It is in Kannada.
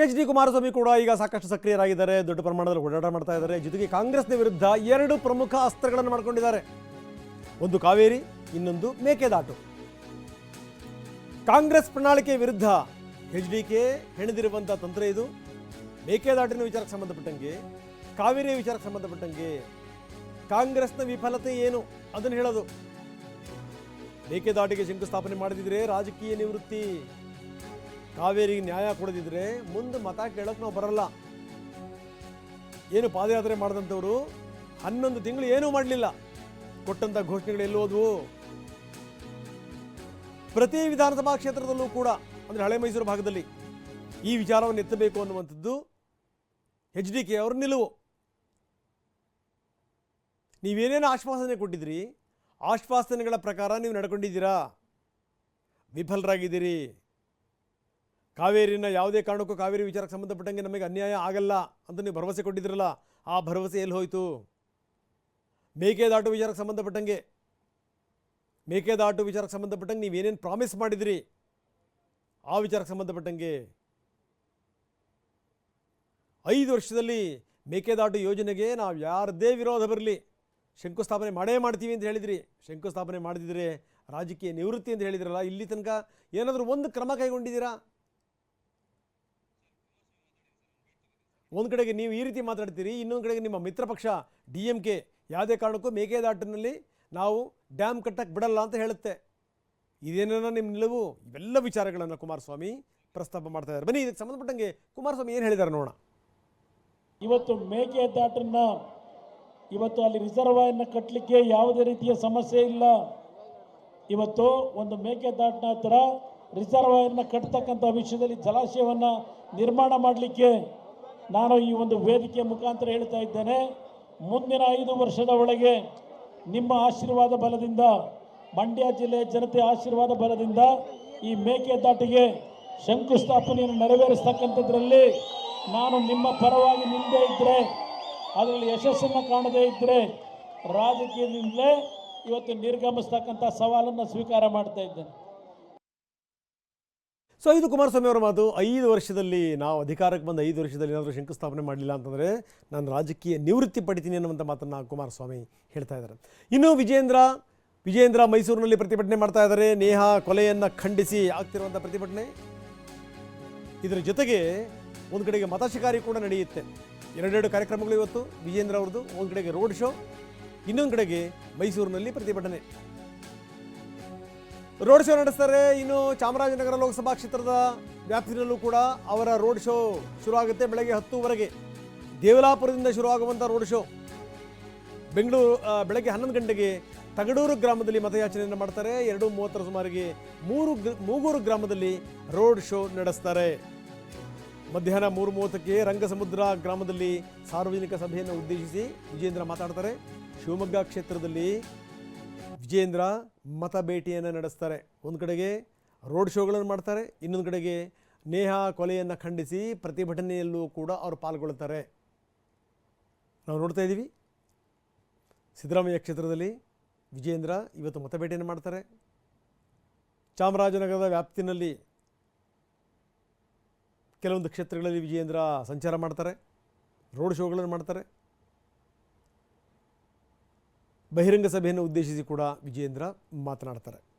ಎಚ್ ಡಿ ಕುಮಾರಸ್ವಾಮಿ ಕೂಡ ಈಗ ಸಾಕಷ್ಟು ಸಕ್ರಿಯರಾಗಿದ್ದಾರೆ, ದೊಡ್ಡ ಪ್ರಮಾಣದಲ್ಲಿ ಓಡಾಟ ಮಾಡ್ತಾ ಇದ್ದಾರೆ. ಜೊತೆಗೆ ಕಾಂಗ್ರೆಸ್ನ ವಿರುದ್ಧ ಎರಡು ಪ್ರಮುಖ ಅಸ್ತ್ರಗಳನ್ನು ಮಾಡಿಕೊಂಡಿದ್ದಾರೆ. ಒಂದು ಕಾವೇರಿ, ಇನ್ನೊಂದು ಮೇಕೆದಾಟು. ಕಾಂಗ್ರೆಸ್ ಪ್ರಣಾಳಿಕೆ ವಿರುದ್ಧ ಎಚ್ ಡಿ ಕೆ ಹೆಣೆದಿರುವಂಥ ತಂತ್ರ ಇದು. ಮೇಕೆದಾಟಿನ ವಿಚಾರಕ್ಕೆ ಸಂಬಂಧಪಟ್ಟಂಗೆ ಕಾವೇರಿ ವಿಚಾರಕ್ಕೆ ಸಂಬಂಧಪಟ್ಟಂಗೆ ಕಾಂಗ್ರೆಸ್ನ ವಿಫಲತೆ ಏನು ಅದನ್ನು ಹೇಳೋದು. ಮೇಕೆದಾಟಿಗೆ ಶಂಕುಸ್ಥಾಪನೆ ಮಾಡದಿದ್ರೆ ರಾಜಕೀಯ ನಿವೃತ್ತಿ ಕಾವೇರಿಗೆ ನ್ಯಾಯ ಕೊಡದಿದ್ರೆ ಮುಂದೆ ಮತ ಕೇಳೋಕೆ ನಾವು ಬರಲ್ಲ. ಏನು ಪಾದಯಾತ್ರೆ ಮಾಡಿದಂಥವ್ರು ಹನ್ನೊಂದು ತಿಂಗಳು ಏನೂ ಮಾಡಲಿಲ್ಲ. ಕೊಟ್ಟಂಥ ಘೋಷಣೆಗಳು ಎಲ್ಲಿ ಹೋದ್ವು? ಪ್ರತಿ ವಿಧಾನಸಭಾ ಕ್ಷೇತ್ರದಲ್ಲೂ ಕೂಡ, ಅಂದರೆ ಹಳೆ ಮೈಸೂರು ಭಾಗದಲ್ಲಿ ಈ ವಿಚಾರವನ್ನು ಎತ್ತಬೇಕು ಅನ್ನುವಂಥದ್ದು ಎಚ್ ಡಿ ಕೆ ಅವ್ರ ನಿಲುವು. ನೀವೇನೇನು ಆಶ್ವಾಸನೆ ಕೊಟ್ಟಿದ್ರಿ? ಆಶ್ವಾಸನೆಗಳ ಪ್ರಕಾರ ನೀವು ನಡ್ಕೊಂಡಿದ್ದೀರಾ? ವಿಫಲರಾಗಿದ್ದೀರಿ. ಕಾವೇರಿನ ಯಾವುದೇ ಕಾರಣಕ್ಕೂ ಕಾವೇರಿ ವಿಚಾರಕ್ಕೆ ಸಂಬಂಧಪಟ್ಟಂಗೆ ನಮಗೆ ಅನ್ಯಾಯ ಆಗಲ್ಲ ಅಂತ ನೀವು ಭರವಸೆ ಕೊಟ್ಟಿದ್ರಲ್ಲ, ಆ ಭರವಸೆ ಎಲ್ಲಿ ಹೋಯಿತು? ಮೇಕೆದಾಟು ವಿಚಾರಕ್ಕೆ ಸಂಬಂಧಪಟ್ಟಂಗೆ. ಮೇಕೆದಾಟು ವಿಚಾರಕ್ಕೆ ಸಂಬಂಧಪಟ್ಟಂಗೆ ನೀವೇನೇನು ಪ್ರಾಮಿಸ್ ಮಾಡಿದ್ರಿ, ಆ ವಿಚಾರಕ್ಕೆ ಸಂಬಂಧಪಟ್ಟಂಗೆ. ಐದು ವರ್ಷದಲ್ಲಿ ಮೇಕೆದಾಟು ಯೋಜನೆಗೆ ನಾವು ಯಾರದೇ ವಿರೋಧ ಬರಲಿ, ಶಂಕುಸ್ಥಾಪನೆ ಮಾಡೇ ಮಾಡ್ತೀವಿ ಅಂತ ಹೇಳಿದ್ರಿ. ಶಂಕುಸ್ಥಾಪನೆ ಮಾಡಿದಿದ್ರೆ ರಾಜಕೀಯ ನಿವೃತ್ತಿ ಅಂತ ಹೇಳಿದ್ರಲ್ಲ, ಇಲ್ಲಿ ತನಕ ಏನಾದರೂ ಒಂದು ಕ್ರಮ ಕೈಗೊಂಡಿದ್ದೀರಾ? ಒಂದು ಕಡೆಗೆ ನೀವು ಈ ರೀತಿ ಮಾತಾಡ್ತೀರಿ, ಇನ್ನೊಂದು ಕಡೆಗೆ ನಿಮ್ಮ ಮಿತ್ರ ಪಕ್ಷ ಡಿ ಎಂ ಕೆ ಯಾವುದೇ ಕಾರಣಕ್ಕೂ ಮೇಕೆದಾಟಿನಲ್ಲಿ ನಾವು ಡ್ಯಾಮ್ ಕಟ್ಟಕ್ಕೆ ಬಿಡಲ್ಲ ಅಂತ ಹೇಳುತ್ತೆ. ಇದೇನೇನೋ ನಿಮ್ಮ ನಿಲುವು? ಇವೆಲ್ಲ ವಿಚಾರಗಳನ್ನು ಕುಮಾರಸ್ವಾಮಿ ಪ್ರಸ್ತಾಪ ಮಾಡ್ತಾ ಇದ್ದಾರೆ. ಬನ್ನಿ, ಇದಕ್ಕೆ ಸಂಬಂಧಪಟ್ಟಂಗೆ ಕುಮಾರಸ್ವಾಮಿ ಏನು ಹೇಳಿದ್ದಾರೆ ನೋಡೋಣ. ಇವತ್ತು ಮೇಕೆದಾಟನ್ನ ಇವತ್ತು ಅಲ್ಲಿ ರಿಸರ್ವಾಯರ್ನ ಕಟ್ಟಲಿಕ್ಕೆ ಯಾವುದೇ ರೀತಿಯ ಸಮಸ್ಯೆ ಇಲ್ಲ. ಇವತ್ತು ಒಂದು ಮೇಕೆದಾಟಿನ ಹತ್ರ ರಿಸರ್ವಾಯರ್ನ ಕಟ್ತಕ್ಕಂಥ ವಿಷಯದಲ್ಲಿ ಜಲಾಶಯವನ್ನು ನಿರ್ಮಾಣ ಮಾಡಲಿಕ್ಕೆ ನಾನು ಈ ಒಂದು ವೇದಿಕೆ ಮುಖಾಂತರ ಹೇಳ್ತಾ ಇದ್ದೇನೆ, ಮುಂದಿನ ಐದು ವರ್ಷದ ಒಳಗೆ ನಿಮ್ಮ ಆಶೀರ್ವಾದ ಬಲದಿಂದ, ಮಂಡ್ಯ ಜಿಲ್ಲೆಯ ಜನತೆ ಆಶೀರ್ವಾದ ಬಲದಿಂದ ಈ ಮೇಕೆದಾಟಿಗೆ ಶಂಕುಸ್ಥಾಪನೆಯನ್ನು ನೆರವೇರಿಸ್ತಕ್ಕಂಥದ್ರಲ್ಲಿ ನಾನು ನಿಮ್ಮ ಪರವಾಗಿ ನಿಲ್ಲದೆ ಇದ್ದರೆ ಅದರಲ್ಲಿ ಯಶಸ್ಸನ್ನು ಕಾಣದೇ ಇದ್ದರೆ ರಾಜಕೀಯದಿಂದಲೇ ಇವತ್ತು ನಿರ್ಗಮಿಸ್ತಕ್ಕಂಥ ಸವಾಲನ್ನು ಸ್ವೀಕಾರ ಮಾಡ್ತಾ ಇದ್ದೇನೆ. ಸೊ ಇದು ಕುಮಾರಸ್ವಾಮಿ ಅವರ ಮಾತು. ಐದು ವರ್ಷದಲ್ಲಿ ನಾವು ಅಧಿಕಾರಕ್ಕೆ ಬಂದ ಐದು ವರ್ಷದಲ್ಲಿ ಏನಾದರೂ ಶಂಕುಸ್ಥಾಪನೆ ಮಾಡಲಿಲ್ಲ ಅಂತಂದರೆ ನಾನು ರಾಜಕೀಯ ನಿವೃತ್ತಿ ಪಡಿತೀನಿ ಅನ್ನುವಂಥ ಮಾತನ್ನು ಕುಮಾರಸ್ವಾಮಿ ಹೇಳ್ತಾ ಇದ್ದಾರೆ. ಇನ್ನು ವಿಜೇಂದ್ರ ವಿಜೇಂದ್ರ ಮೈಸೂರಿನಲ್ಲಿ ಪ್ರತಿಭಟನೆ ಮಾಡ್ತಾ ಇದ್ದಾರೆ. ನೇಹಾ ಕೊಲೆಯನ್ನು ಖಂಡಿಸಿ ಆಗ್ತಿರುವಂಥ ಪ್ರತಿಭಟನೆ. ಇದರ ಜೊತೆಗೆ ಒಂದು ಕಡೆಗೆ ಮತ ಶಿಕಾರಿ ಕೂಡ ನಡೆಯುತ್ತೆ. ಎರಡೆರಡು ಕಾರ್ಯಕ್ರಮಗಳು ಇವತ್ತು. ವಿಜೇಂದ್ರ ಅವ್ರದ್ದು ಒಂದು ಕಡೆಗೆ ರೋಡ್ ಶೋ, ಇನ್ನೊಂದು ಕಡೆಗೆ ಮೈಸೂರಿನಲ್ಲಿ ಪ್ರತಿಭಟನೆ. ರೋಡ್ ಶೋ ನಡೆಸ್ತಾರೆ. ಇನ್ನು ಚಾಮರಾಜನಗರ ಲೋಕಸಭಾ ಕ್ಷೇತ್ರದ ವ್ಯಾಪ್ತಿನಲ್ಲೂ ಕೂಡ ಅವರ ರೋಡ್ ಶೋ ಶುರುವಾಗುತ್ತೆ ಬೆಳಗ್ಗೆ ಹತ್ತುವರೆಗೆ. ದೇವಲಾಪುರದಿಂದ ಶುರುವಾಗುವಂಥ ರೋಡ್ ಶೋ. ಬೆಂಗಳೂರು ಬೆಳಗ್ಗೆ ಹನ್ನೊಂದು ಗಂಟೆಗೆ ತಗಡೂರು ಗ್ರಾಮದಲ್ಲಿ ಮತಯಾಚನೆಯನ್ನು ಮಾಡ್ತಾರೆ. ಎರಡು ಮೂವತ್ತರ ಸುಮಾರಿಗೆ ಮೂರು ಗ್ರ- ಮೂಗೂರು ಗ್ರಾಮದಲ್ಲಿ ರೋಡ್ ಶೋ ನಡೆಸ್ತಾರೆ. ಮಧ್ಯಾಹ್ನ ಮೂರು ಮೂವತ್ತಕ್ಕೆ ರಂಗಸಮುದ್ರ ಗ್ರಾಮದಲ್ಲಿ ಸಾರ್ವಜನಿಕ ಸಭೆಯನ್ನು ಉದ್ದೇಶಿಸಿ ವಿಜೇಂದ್ರ ಮಾತಾಡ್ತಾರೆ. ಶಿವಮೊಗ್ಗ ಕ್ಷೇತ್ರದಲ್ಲಿ ವಿಜೇಂದ್ರ ಮತ ಭೇಟಿಯನ್ನು ನಡೆಸ್ತಾರೆ. ಒಂದು ಕಡೆಗೆ ರೋಡ್ ಶೋಗಳನ್ನು ಮಾಡ್ತಾರೆ, ಇನ್ನೊಂದು ಕಡೆಗೆ ನೇಹ ಕೊಲೆಯನ್ನು ಖಂಡಿಸಿ ಪ್ರತಿಭಟನೆಯಲ್ಲೂ ಕೂಡ ಅವರು ಪಾಲ್ಗೊಳ್ತಾರೆ. ನಾವು ನೋಡ್ತಾ ಇದ್ದೀವಿ ಸಿದ್ದರಾಮಯ್ಯ ಕ್ಷೇತ್ರದಲ್ಲಿ ವಿಜೇಂದ್ರ ಇವತ್ತು ಮತಬೇಟೆಯನ್ನು ಮಾಡ್ತಾರೆ. ಚಾಮರಾಜನಗರದ ವ್ಯಾಪ್ತಿನಲ್ಲಿ ಕೆಲವೊಂದು ಕ್ಷೇತ್ರಗಳಲ್ಲಿ ವಿಜೇಂದ್ರ ಸಂಚಾರ ಮಾಡ್ತಾರೆ, ರೋಡ್ ಶೋಗಳನ್ನು ಮಾಡ್ತಾರೆ. ಬಹಿರಂಗ ಸಭೆಯನ್ನು ಉದ್ದೇಶಿಸಿ ಕೂಡ ವಿಜೇಂದ್ರ ಮಾತನಾಡ್ತಾರೆ.